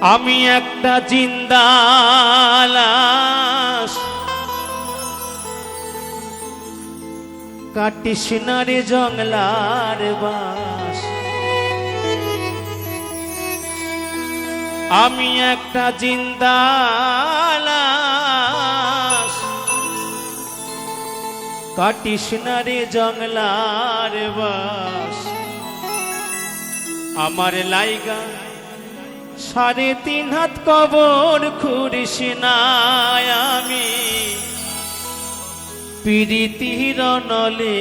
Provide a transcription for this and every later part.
আমি একটা জিন্দালাস কাটিস না রে জংলার বাস। আমি একটা জিন্দালাস কাটিস না রে জংলার বাস। আমার লাইগা সাড়ে তিন হাত কবর নাই আমি। পিরিতির নলে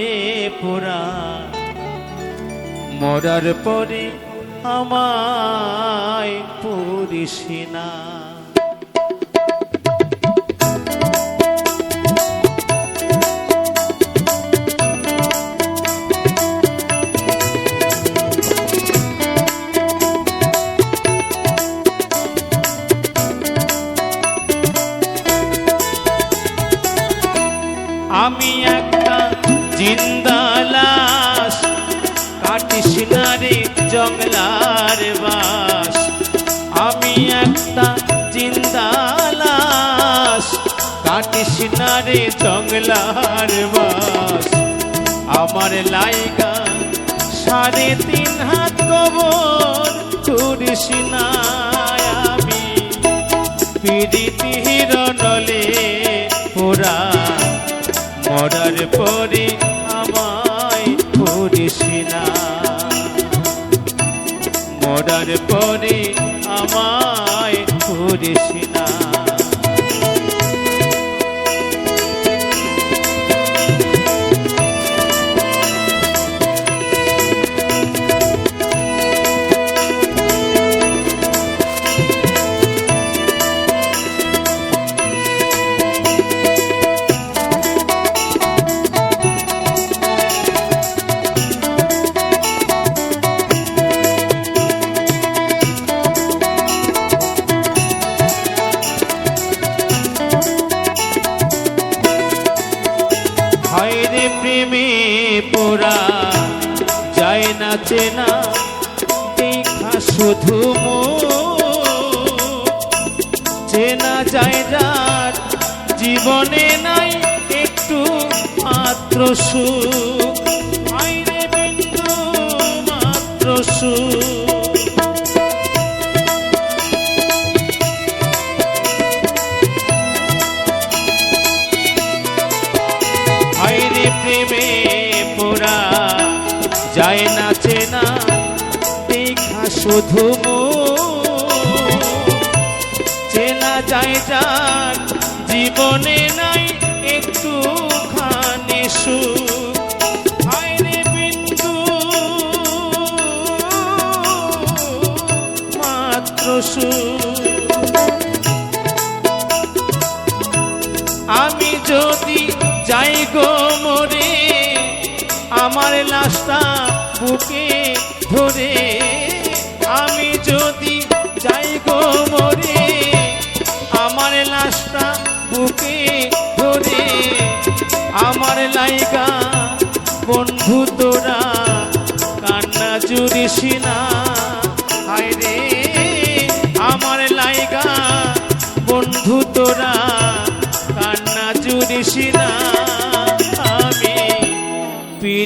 পোড়া। মরার পরে আমায় পুরিস না। জংলার বাস। আমি একটা জিন্দালাস কাটিস না রে জংলার বাস। আমার লাইগা সাড়ে তিন হাত কবর। তুরিস না আমি পিড়িতির নলে পোড়া। মরার পরে আমায় করিস না। মরার পরে আমায় করিস প্রেমে পোড়া যায় না চেনা দেখা শুধু মো চেনা যায় যার জীবনে নাই একটু মাত্র সুখ। আইরে বিন্দু মাত্র সুখ। পোড়া যায় না চেনা দেখা শুধু। চেনা যায় যার জীবনে নাই একটু খানে সুখ মাত্র সুখ। আমি যদি যাই গো মরে আমার লাশটা বুকে ধরে। আমি যদি যাই গো মরে, আমার লাশটা বুকে ধরে। আমার লাইগা বন্ধু তোরা, কান্না জুড়িস না।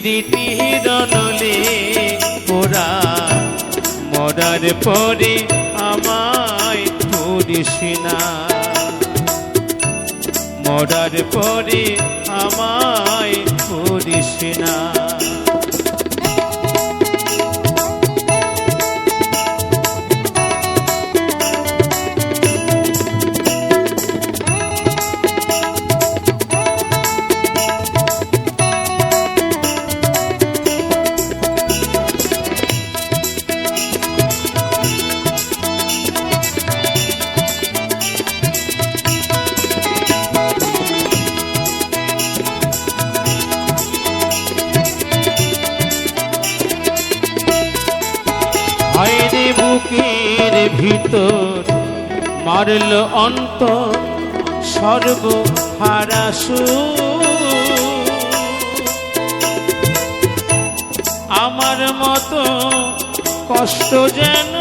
পিড়িতির নলে পোড়া। মরার পরে আমায় ধরিস না। মরার পরে আমায় ধরিস না। বুকের ভিতর মারল অন্ত সর্ব হারাসু। আমার মতো কষ্ট যেন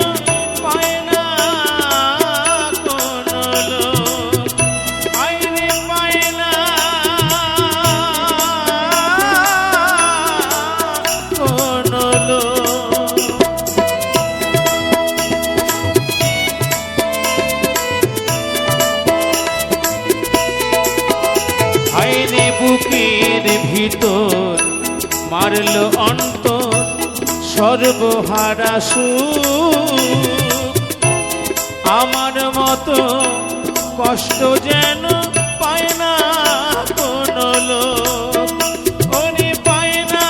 ভিতর মারল অন্তর, সর্বহারা আমার মতো কষ্ট যেন পায় না কোনো লোক পায় না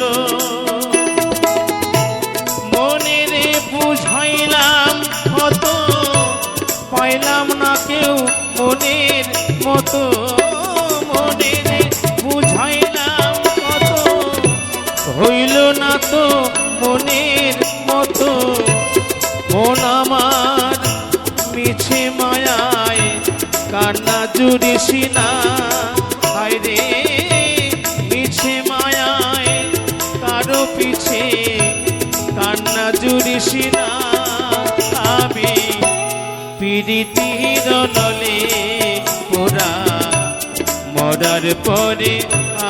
লোক। মনেরে বুঝাইলাম কত, পাইলাম না কেউ মনের মতো। কান্না জুড়িসি না হায়রে মিছে মায়ায় কারও পিছে কান্না জুড়িসি না আমি পিড়িতির নলে পোড়া, মরার পরে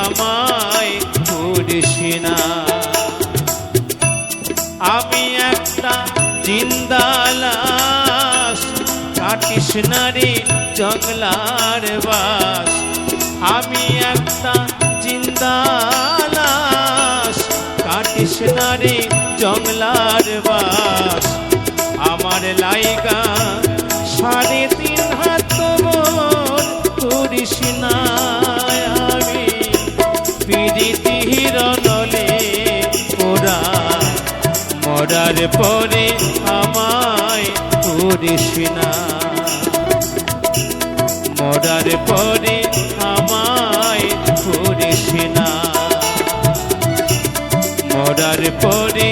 আমায় করিসি না আমি একটা জিন্দালাস কাটিস না রে জঙ্গলার বাস। আমি একটা জিন্দালাস কাটিস না রে জঙ্গলার বাস। আমার লাইগা সাড়ে তিন হাত করিস না আমি পিড়িতি হিরনলে পোড়া। মরার পরে আমায় করিস না। মরার পরে আমায় করিস না। মরার পরে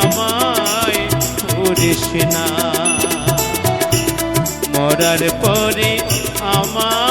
আমায় করিস না। মরার পরে আমায়